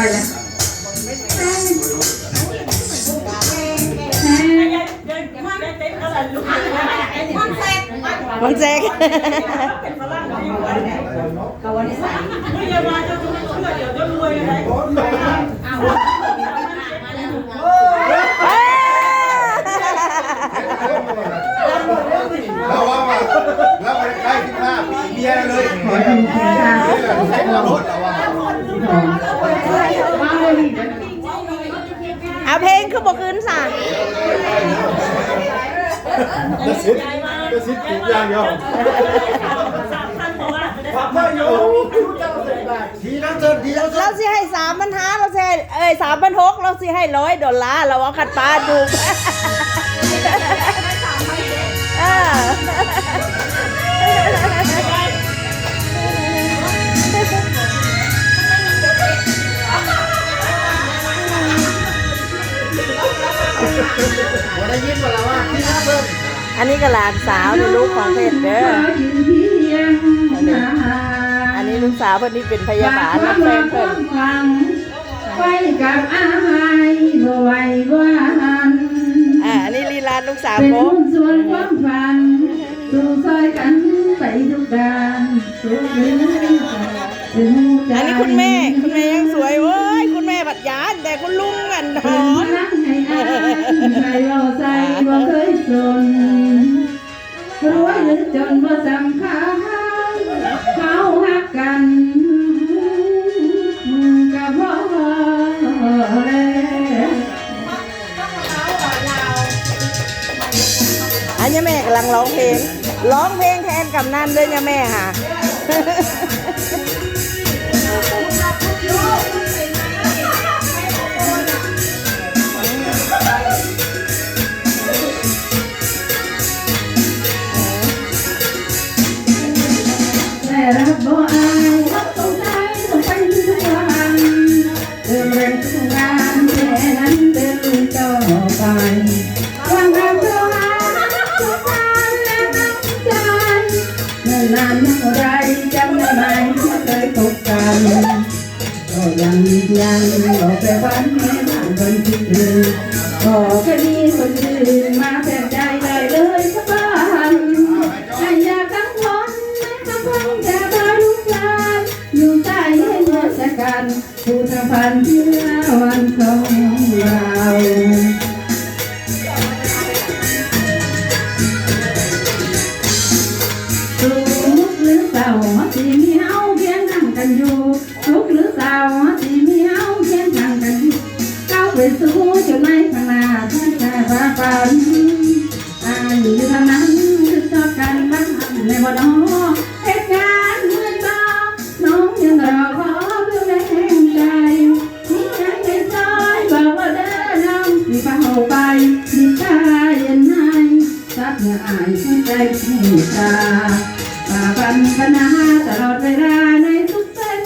ายเลยมังแจกเราว่ามาเราไปใกล้ที่ห้าปีเมียเลยขอดูทีค่ะใช้เราหมดเราว่า มาเลยนี่ เอาเพลงคือบอกคืนสาจะซิดจะซิดถูกอย่างเดียวฟังไม่อยู่ทีนั้นเจอทีนั้นเจอเราสิให้สามพันห้าเราสิให้เอ้ยสามพันหกเราสิให้ร้อยดอลลาร์เราเอาขัดปลาดูเออ วันได้ยินมาแล้วว่าที่นั่นเพิ่มอันนี้ก็หลานสาวนี่ลูกของเพชรเด้อยืนเพียงหาอันนี้ลูกสาวเพิ่นนี่เป็นพยาบาลรับแฟนเพิ่นฟังไปกับอายบ่ไหวว่าหันอ่าอันนี้ลีลาลูกสาวเป็นโป๊ะหุ้นส่วนความฝันสู่ซอยกันไปทุกด้านสุขหรือถึงใจอันนี้คุณแม่ คุณแม่ยังสวยเว้ย คุณแม่บัดยานแต่คุณลุง ให้อายใครเราใจบ่เคยสนรวยหรือจนบ่สำคัญเขาหักกันก็พอแล้วอันนี้แม่กำลังร้องเพลง ร้องเพลงแทนกำนันด้วยเนี่ยแม่ค่ะ รับบ่อายรับต้องใจต้องไปทุกวันเริ่มเร่งทุกงานแค่นั้นเดินต่อไปความรักเท่าหาทุกวันและตั้งใจเมื่อนานเท่าไรจำได้ไหมที่เคยพบกันก็ยังยังบอกแต่วันแม่บ้านคนที่อื่นก็แค่มีคนอื่นมาแท กันผู้ทำพันเพื่อวันของเราสุขหรือเศร้าที่มีเฮาเพียงนั่งกันอยู่สุขหรือเศร้าที่มีเฮาเพียงนั่งกันอยู่ก้าวไปสู่จุดหมายข้างหน้าท่านจะว่าฝันอายอยู่ทานั้นคือต่อกันบ้างในบ่น้อเาไปมีตาเย็นให้สักเมื่ออายหัวใจให้ตาฝ่าฟันปัญหาตลอดเวลาในทุกเส้น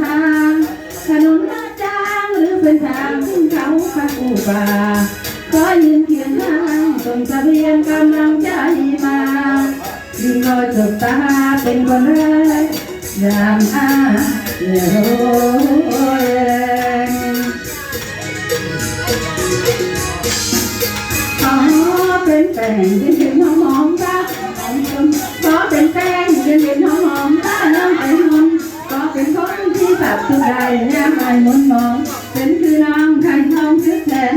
ทางถนนลาดจางหรือเป็นทางขึ้นเขาพักอูป่าขอยืนเคียงข้างส่งเสบียงกำลังใจมายิ่งรอยจบตาเป็นคนแรกยามอาเยโร ทุกใดยามไม่มนมอง เป็นคือน้องใครท้องคือแสน